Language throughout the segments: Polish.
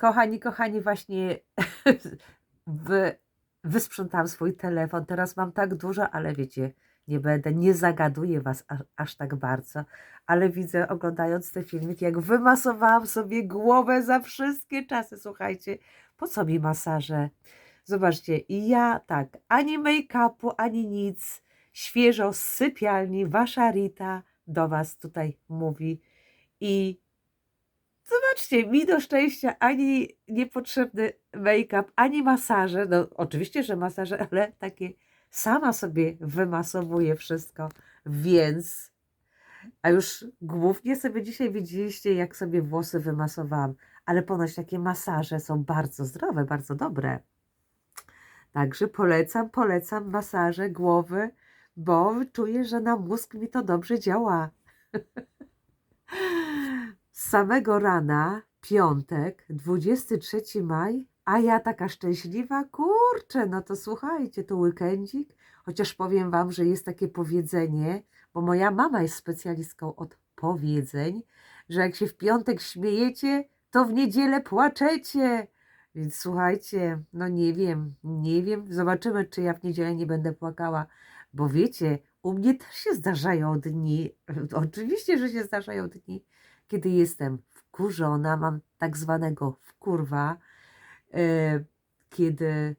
Kochani, kochani, właśnie wy, wysprzątałam swój telefon. Teraz mam tak dużo, ale wiecie, nie będę, nie zagaduję was aż, aż tak bardzo. Ale widzę, oglądając te filmiki, jak wymasowałam sobie głowę za wszystkie czasy. Słuchajcie, po co mi masaże? Zobaczcie, i ja tak, ani make-upu, ani nic. Świeżo z sypialni, wasza Rita do was tutaj mówi. I Zobaczcie, mi do szczęścia ani niepotrzebny make-up, ani masaże. No, oczywiście, że masaże, ale takie sama sobie wymasowuję wszystko, więc. A już głównie sobie dzisiaj widzieliście, jak sobie włosy wymasowałam, ale ponoć takie masaże są bardzo zdrowe, bardzo dobre. Także polecam, polecam masaże głowy, bo czuję, że na mózg mi to dobrze działa. Z samego rana, piątek, 23 maj, a ja taka szczęśliwa, kurczę, no to słuchajcie, to weekendzik, chociaż powiem wam, że jest takie powiedzenie, bo moja mama jest specjalistką od powiedzeń, że jak się w piątek śmiejecie, to w niedzielę płaczecie. Więc słuchajcie, no nie wiem, nie wiem, zobaczymy, czy ja w niedzielę nie będę płakała, bo wiecie, u mnie też się zdarzają dni, oczywiście, że się zdarzają dni, kiedy jestem wkurzona, mam tak zwanego wkurwa, e, kiedy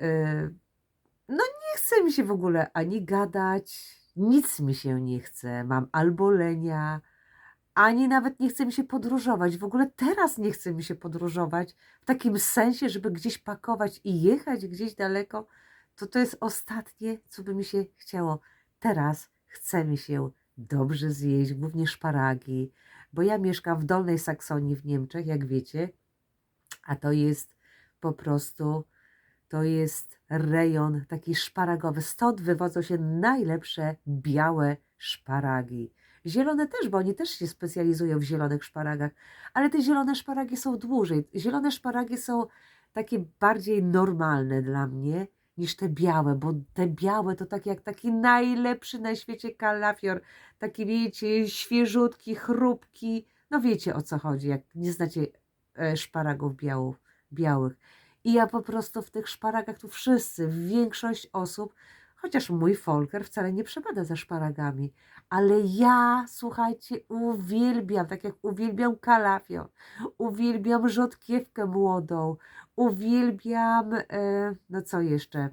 e, no nie chce mi się w ogóle ani gadać, nic mi się nie chce, mam albo lenia, ani nawet nie chce mi się podróżować. W ogóle teraz nie chce mi się podróżować w takim sensie, żeby gdzieś pakować i jechać gdzieś daleko. To to jest ostatnie, co by mi się chciało. Teraz chce mi się dobrze zjeść, głównie szparagi, bo ja mieszkam w Dolnej Saksonii w Niemczech, jak wiecie, a to jest po prostu, to jest rejon taki szparagowy. Stąd wywodzą się najlepsze białe szparagi. Zielone też, bo oni też się specjalizują w zielonych szparagach, ale te zielone szparagi są dłużej. Zielone szparagi są takie bardziej normalne dla mnie niż te białe, bo te białe to tak jak taki najlepszy na świecie kalafior, taki wiecie, świeżutki, chrupki, no wiecie o co chodzi, jak nie znacie e, szparagów białych. I ja po prostu w tych szparagach, tu wszyscy, większość osób, chociaż mój folker wcale nie przepada za szparagami, ale ja, słuchajcie, uwielbiam, tak jak uwielbiam kalafior, uwielbiam rzodkiewkę młodą, uwielbiam, e, no co jeszcze,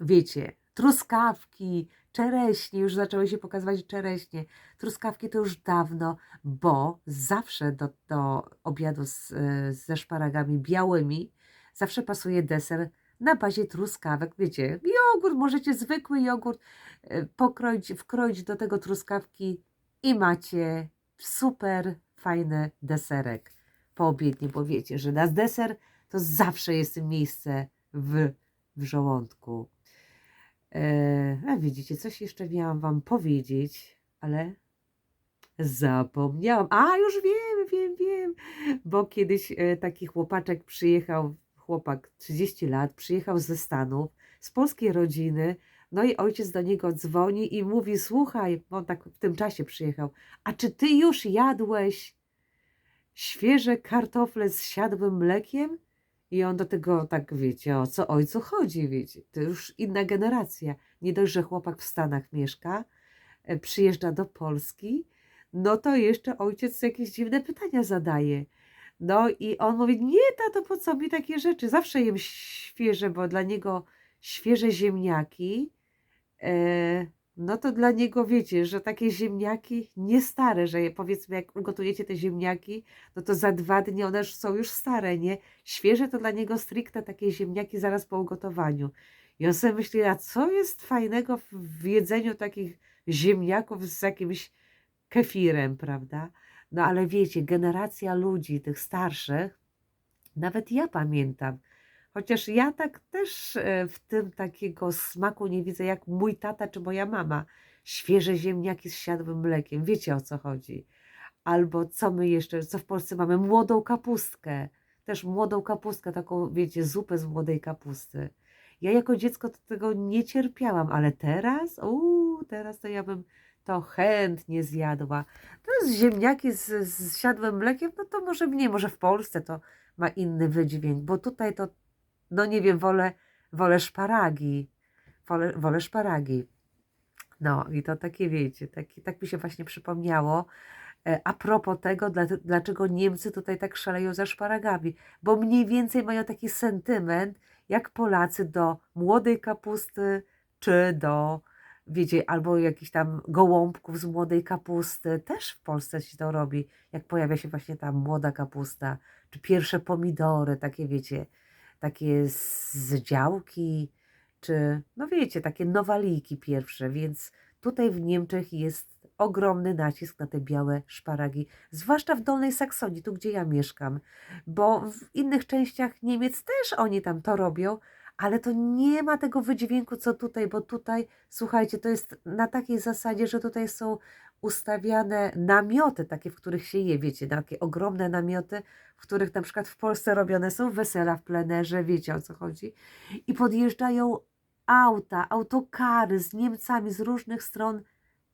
wiecie, truskawki, czereśnie, już zaczęły się pokazywać czereśnie. Truskawki to już dawno, bo zawsze do, do obiadu z, e, ze szparagami białymi zawsze pasuje deser na bazie truskawek. Wiecie, jogurt, możecie zwykły jogurt e, pokroić, wkroić do tego truskawki i macie super fajny deserek po obiednie, bo wiecie, że na deser to zawsze jest miejsce w, w żołądku. E, a widzicie, coś jeszcze miałam Wam powiedzieć, ale zapomniałam. A, już wiem, wiem, wiem, bo kiedyś e, taki chłopaczek przyjechał, chłopak 30 lat, przyjechał ze Stanów, z polskiej rodziny, no i ojciec do niego dzwoni i mówi, słuchaj, bo on tak w tym czasie przyjechał, a czy ty już jadłeś świeże kartofle z siadłym mlekiem? I on do tego tak, wiecie, o co ojcu chodzi, wiecie, to już inna generacja. Nie dość, że chłopak w Stanach mieszka, e, przyjeżdża do Polski, no to jeszcze ojciec jakieś dziwne pytania zadaje. No i on mówi, nie tato, po co mi takie rzeczy? Zawsze jem świeże, bo dla niego świeże ziemniaki, e, no to dla niego wiecie, że takie ziemniaki nie stare, że je, powiedzmy jak ugotujecie te ziemniaki, no to za dwa dni one już są już stare, nie? Świeże to dla niego stricte takie ziemniaki zaraz po ugotowaniu. I on sobie myśli, a co jest fajnego w jedzeniu takich ziemniaków z jakimś kefirem, prawda? No ale wiecie, generacja ludzi, tych starszych, nawet ja pamiętam, Chociaż ja tak też e, w tym takiego smaku nie widzę jak mój tata czy moja mama. Świeże ziemniaki z siadłym mlekiem. Wiecie o co chodzi. Albo co my jeszcze, co w Polsce mamy? Młodą kapustkę. Też młodą kapustkę, taką, wiecie, zupę z młodej kapusty. Ja jako dziecko tego nie cierpiałam, ale teraz, uuu, teraz to ja bym to chętnie zjadła. To jest ziemniaki z, z siadłym mlekiem, no to może nie, może w Polsce to ma inny wydźwięk, bo tutaj to, no nie wiem, wolę, wolę szparagi. Wolę, wolę szparagi. No i to takie, wiecie, taki, tak mi się właśnie przypomniało. E, A propos tego, dla, dlaczego Niemcy tutaj tak szaleją za szparagami, bo mniej więcej mają taki sentyment, jak Polacy do młodej kapusty, czy do, wiecie, albo jakichś tam gołąbków z młodej kapusty. Też w Polsce się to robi, jak pojawia się właśnie ta młoda kapusta, czy pierwsze pomidory, takie wiecie, takie z, działki, czy, no wiecie, takie nowaliki pierwsze, więc tutaj w Niemczech jest ogromny nacisk na te białe szparagi, zwłaszcza w Dolnej Saksonii, tu gdzie ja mieszkam, bo w innych częściach Niemiec też oni tam to robią, ale to nie ma tego wydźwięku co tutaj, bo tutaj, słuchajcie, to jest na takiej zasadzie, że tutaj są ustawiane namioty, takie, w których się je, wiecie, takie ogromne namioty, w których na przykład w Polsce robione są wesela w plenerze, wiecie o co chodzi, i podjeżdżają auta, autokary z Niemcami z różnych stron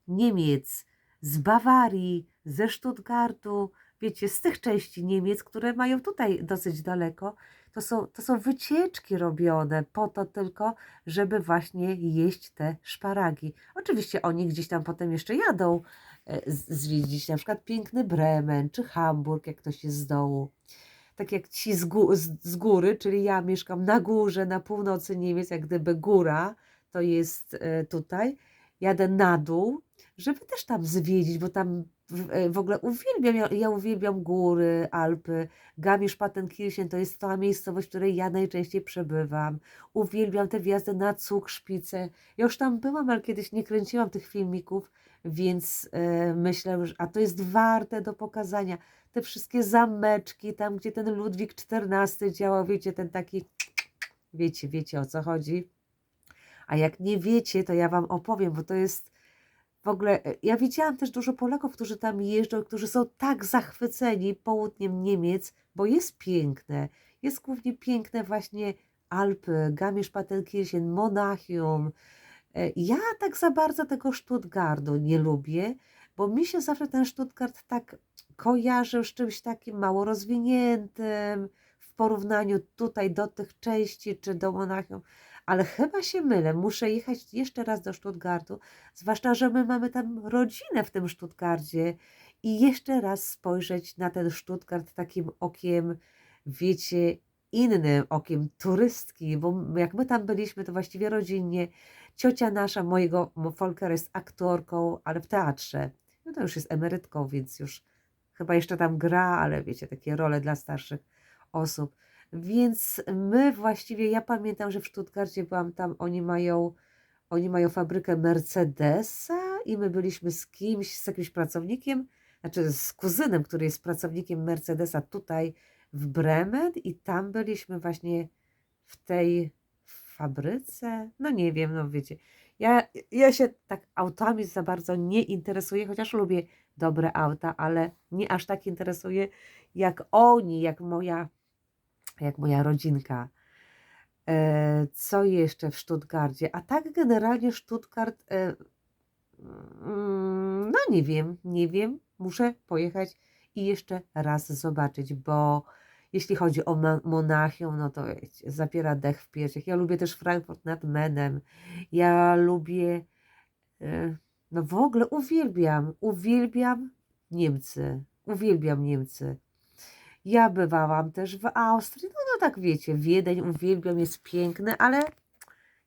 Niemiec, z Bawarii, ze Stuttgartu, wiecie, z tych części Niemiec, które mają tutaj dosyć daleko, to są, to są wycieczki robione po to tylko, żeby właśnie jeść te szparagi. Oczywiście oni gdzieś tam potem jeszcze jadą e, zwiedzić na przykład piękny Bremen czy Hamburg, jak ktoś jest z dołu. Tak jak ci z, gó- z góry, czyli ja mieszkam na górze, na północy Niemiec, jak gdyby góra to jest e, tutaj. Jadę na dół, żeby też tam zwiedzić, bo tam w, e, w ogóle uwielbiam, ja, uwielbiam góry, Alpy. Garmisch-Partenkirchen to jest ta miejscowość, w której ja najczęściej przebywam. Uwielbiam te wjazdy na Cukrszpice. Ja już tam byłam, ale kiedyś nie kręciłam tych filmików, więc e, myślę, że a to jest warte do pokazania. Te wszystkie zameczki, tam gdzie ten Ludwik XIV działał, wiecie, ten taki, wiecie, wiecie o co chodzi. A jak nie wiecie, to ja Wam opowiem, bo to jest w ogóle. e, Ja widziałam też dużo Polaków, którzy tam jeżdżą, którzy są tak zachwyceni południem Niemiec, bo jest piękne. Jest głównie piękne właśnie Alpy, Garmisch-Partenkirchen, Monachium. E, Ja tak za bardzo tego Stuttgartu nie lubię, bo mi się zawsze ten Stuttgart tak kojarzył z czymś takim mało rozwiniętym w porównaniu tutaj do tych części czy do Monachium. Ale chyba się mylę, muszę jechać jeszcze raz do Stuttgartu, zwłaszcza, że my mamy tam rodzinę w tym Stuttgarcie i jeszcze raz spojrzeć na ten Stuttgart takim okiem, wiecie, innym okiem turystki, bo jak my tam byliśmy, to właściwie rodzinnie. Ciocia nasza, mojego mo- Volker jest aktorką, ale w teatrze. No to już jest emerytką, więc już chyba jeszcze tam gra, ale wiecie, takie role dla starszych osób. Więc my właściwie, ja pamiętam, że w Stuttgarcie byłam tam, oni mają, oni mają fabrykę Mercedesa i my byliśmy z kimś, z jakimś pracownikiem, znaczy z kuzynem, który jest pracownikiem Mercedesa tutaj w Bremen i tam byliśmy właśnie w tej fabryce, no nie wiem, no wiecie, ja, ja się tak autami za bardzo nie interesuję, chociaż lubię dobre auta, ale nie aż tak interesuję jak oni, jak moja, jak moja rodzinka. E, co jeszcze w Stuttgarcie? A tak generalnie Stuttgart, e, mm, no nie wiem, nie wiem, muszę pojechać i jeszcze raz zobaczyć, bo jeśli chodzi o Mo- Monachium, no to wiecie, zapiera dech w piersiach. Ja lubię też Frankfurt nad Menem. Ja lubię, e, no w ogóle uwielbiam, uwielbiam Niemcy. Uwielbiam Niemcy. Ja bywałam też w Austrii, no, no tak wiecie, Wiedeń uwielbiam, jest piękny, ale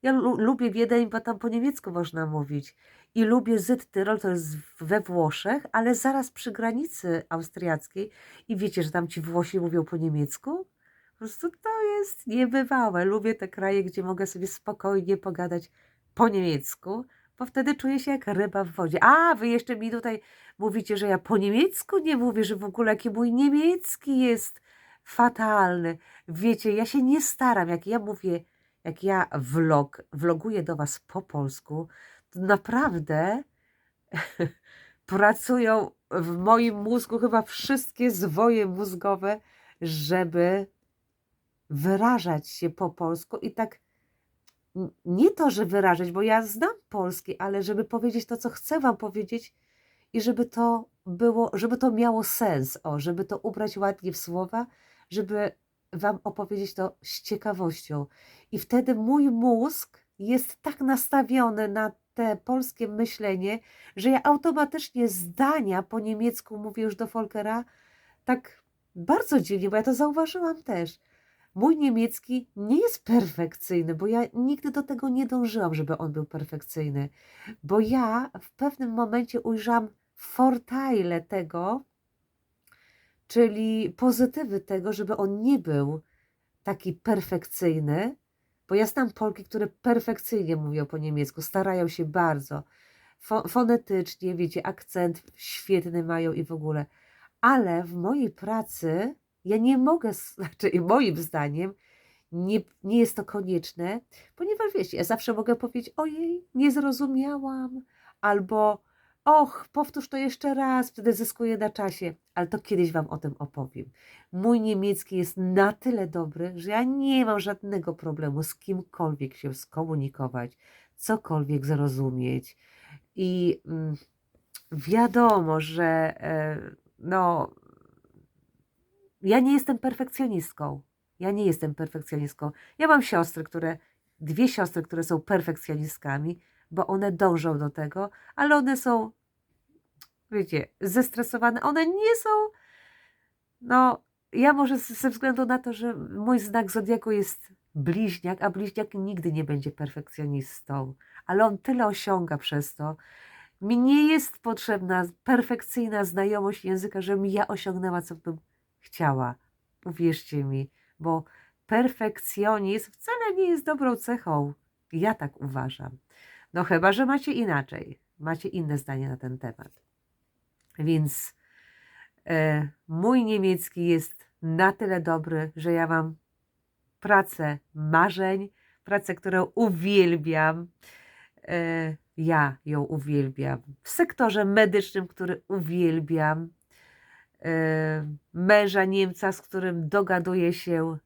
ja lu lubię Wiedeń, bo tam po niemiecku można mówić. I lubię Südtyrol, to jest we Włoszech, ale zaraz przy granicy austriackiej. I wiecie, że tam ci Włosi mówią po niemiecku? Po prostu to jest niebywałe. Lubię te kraje, gdzie mogę sobie spokojnie pogadać po niemiecku, bo wtedy czuję się jak ryba w wodzie. A, wy jeszcze mi tutaj mówicie, że ja po niemiecku nie mówię, że w ogóle jaki mój niemiecki jest fatalny. Wiecie, ja się nie staram, jak ja mówię, jak ja vlog, vloguję do was po polsku, to naprawdę pracują w moim mózgu chyba wszystkie zwoje mózgowe, żeby wyrażać się po polsku i tak nie to, że wyrażać, bo ja znam polski, ale żeby powiedzieć to, co chcę Wam powiedzieć i żeby to było, żeby to miało sens, o, żeby to ubrać ładnie w słowa, żeby Wam opowiedzieć to z ciekawością. I wtedy mój mózg jest tak nastawiony na te polskie myślenie, że ja automatycznie zdania po niemiecku mówię już do Volkera tak bardzo dziwnie, bo ja to zauważyłam też. Mój niemiecki nie jest perfekcyjny, bo ja nigdy do tego nie dążyłam, żeby on był perfekcyjny, bo ja w pewnym momencie ujrzałam fortale tego, czyli pozytywy tego, żeby on nie był taki perfekcyjny, bo ja znam Polki, które perfekcyjnie mówią po niemiecku, starają się bardzo, fo- fonetycznie, wiecie, akcent świetny mają i w ogóle, ale w mojej pracy ja nie mogę, znaczy moim zdaniem, nie, nie jest to konieczne, ponieważ wiecie, ja zawsze mogę powiedzieć, ojej, nie zrozumiałam, albo och, powtórz to jeszcze raz, wtedy zyskuję na czasie, ale to kiedyś Wam o tym opowiem. Mój niemiecki jest na tyle dobry, że ja nie mam żadnego problemu z kimkolwiek się skomunikować, cokolwiek zrozumieć. I mm, wiadomo, że e, no, ja nie jestem perfekcjonistką. Ja nie jestem perfekcjonistką. Ja mam siostry, które, dwie siostry, które są perfekcjonistkami, bo one dążą do tego, ale one są, wiecie, zestresowane. One nie są, no, ja może ze względu na to, że mój znak zodiaku jest bliźniak, a bliźniak nigdy nie będzie perfekcjonistą, ale on tyle osiąga przez to. Mi nie jest potrzebna perfekcyjna znajomość języka, żebym ja osiągnęła, co bym chciała. Uwierzcie mi, bo perfekcjonizm wcale nie jest dobrą cechą. Ja tak uważam. No chyba, że macie inaczej. Macie inne zdanie na ten temat. Więc e, mój niemiecki jest na tyle dobry, że ja mam pracę marzeń, pracę, którą uwielbiam. E, ja ją uwielbiam. W sektorze medycznym, który uwielbiam. E, męża Niemca, z którym dogaduję się.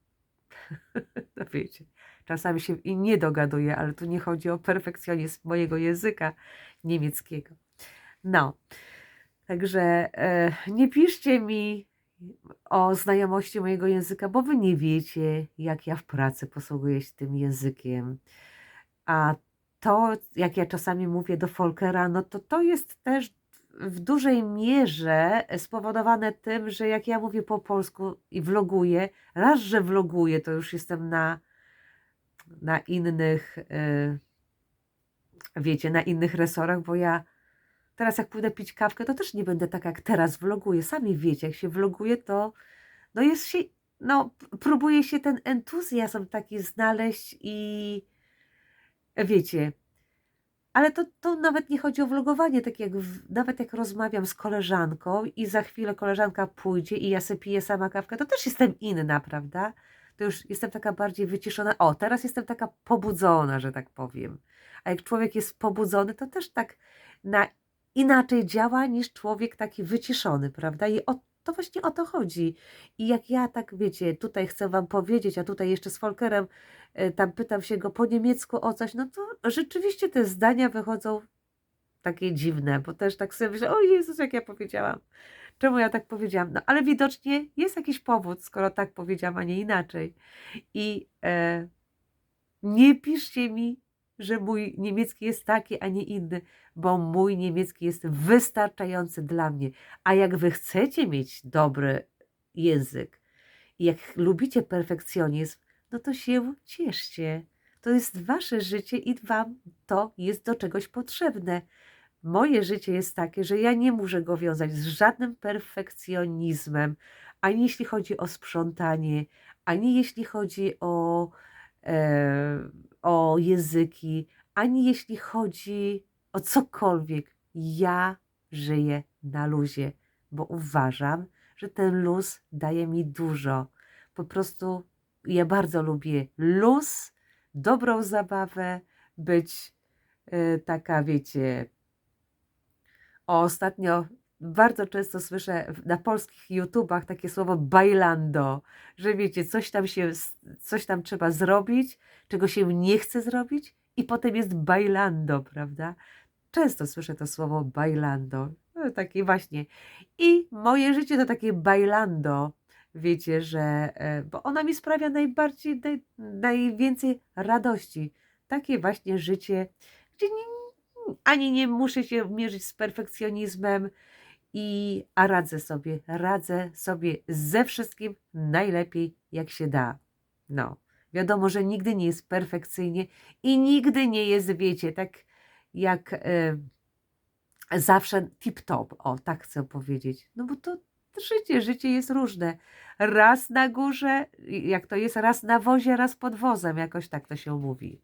No wiecie, czasami się i nie dogaduję, ale tu nie chodzi o perfekcjonizm mojego języka niemieckiego. No, także e, nie piszcie mi o znajomości mojego języka, bo wy nie wiecie, jak ja w pracy posługuję się tym językiem. A to, jak ja czasami mówię do Folkera, no to to jest też w dużej mierze spowodowane tym, że jak ja mówię po polsku i vloguję, raz, że vloguję, to już jestem na, na innych, e, wiecie, na innych resorach, bo ja teraz jak pójdę pić kawkę, to też nie będę tak jak teraz vloguję. Sami wiecie, jak się vloguje, to no jest się, no próbuje się ten entuzjazm taki znaleźć i wiecie, ale to, to nawet nie chodzi o vlogowanie, tak jak w, nawet jak rozmawiam z koleżanką i za chwilę koleżanka pójdzie i ja sobie piję sama kawkę, to też jestem inna, prawda? To już jestem taka bardziej wyciszona. O, teraz jestem taka pobudzona, że tak powiem. A jak człowiek jest pobudzony, to też tak na inaczej działa niż człowiek taki wyciszony, prawda? I o, to właśnie o to chodzi. I jak ja tak, wiecie, tutaj chcę Wam powiedzieć, a tutaj jeszcze z Volkerem e, tam pytam się go po niemiecku o coś, no to rzeczywiście te zdania wychodzą takie dziwne, bo też tak sobie myślę, o Jezus, jak ja powiedziałam. Czemu ja tak powiedziałam? No ale widocznie jest jakiś powód, skoro tak powiedziałam, a nie inaczej. I e, nie piszcie mi, że mój niemiecki jest taki, a nie inny, bo mój niemiecki jest wystarczający dla mnie. A jak wy chcecie mieć dobry język jak lubicie perfekcjonizm, no to się cieszcie. To jest wasze życie i wam to jest do czegoś potrzebne. Moje życie jest takie, że ja nie muszę go wiązać z żadnym perfekcjonizmem, ani jeśli chodzi o sprzątanie, ani jeśli chodzi o, o języki, ani jeśli chodzi o cokolwiek. Ja żyję na luzie, bo uważam, że ten luz daje mi dużo. Po prostu ja bardzo lubię luz, dobrą zabawę, być e, taka, wiecie. O, ostatnio bardzo często słyszę na polskich YouTubach takie słowo bailando, że wiecie, coś tam się, coś tam trzeba zrobić, czego się nie chce zrobić i potem jest bailando, prawda? Często słyszę to słowo bailando. No, takie właśnie. I moje życie to takie bailando. Wiecie, że. e, Bo ona mi sprawia najbardziej, naj, najwięcej radości. Takie właśnie życie, gdzie nie, ani nie muszę się mierzyć z perfekcjonizmem, i, a radzę sobie, radzę sobie ze wszystkim najlepiej, jak się da. No, wiadomo, że nigdy nie jest perfekcyjnie i nigdy nie jest, wiecie, tak jak e, zawsze tip-top, o tak chcę powiedzieć. No bo to życie, życie jest różne. Raz na górze, jak to jest, raz na wozie, raz pod wozem, jakoś tak to się mówi.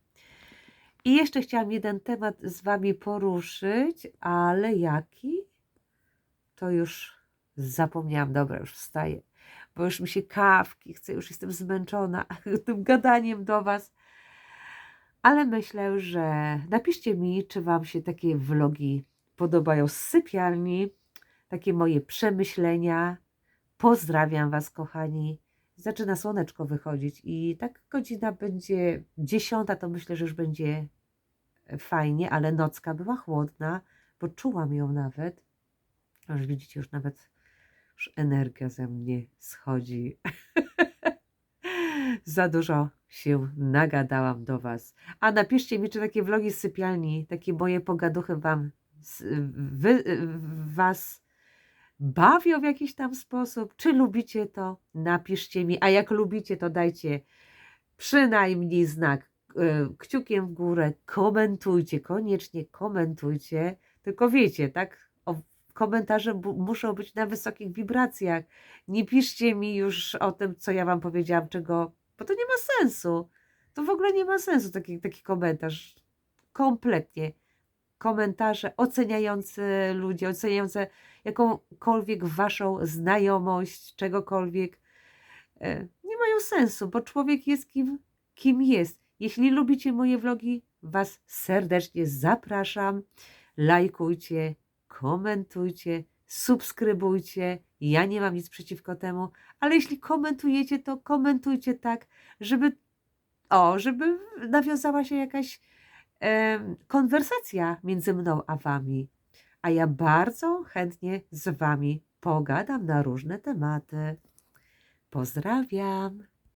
I jeszcze chciałam jeden temat z Wami poruszyć, ale jaki? To już zapomniałam. Dobra, już wstaję, bo już mi się kawki chce, już jestem zmęczona tym gadaniem do Was. Ale myślę, że napiszcie mi, czy Wam się takie vlogi podobają z sypialni, takie moje przemyślenia. Pozdrawiam Was, kochani. Zaczyna słoneczko wychodzić i tak godzina będzie dziesiąta, to myślę, że już będzie fajnie, ale nocka była chłodna, bo czułam ją nawet. Już widzicie, już nawet już energia ze mnie schodzi. Za dużo się nagadałam do Was. A napiszcie mi, czy takie vlogi z sypialni, takie moje pogaduchy Wam, wy, Was bawią w jakiś tam sposób? Czy lubicie to? Napiszcie mi. A jak lubicie, to dajcie przynajmniej znak e, kciukiem w górę. Komentujcie, koniecznie komentujcie. Tylko wiecie, tak? Komentarze muszą być na wysokich wibracjach. Nie piszcie mi już o tym, co ja Wam powiedziałam, czego, bo to nie ma sensu. To w ogóle nie ma sensu taki, taki komentarz. Kompletnie. Komentarze oceniające ludzie, oceniające jakąkolwiek waszą znajomość, czegokolwiek, e, nie mają sensu, bo człowiek jest kim, kim jest. Jeśli lubicie moje vlogi, was serdecznie zapraszam. Lajkujcie, komentujcie, subskrybujcie. Ja nie mam nic przeciwko temu, ale jeśli komentujecie, to komentujcie tak, żeby o, żeby nawiązała się jakaś em, konwersacja między mną a wami. A ja bardzo chętnie z wami pogadam na różne tematy. Pozdrawiam.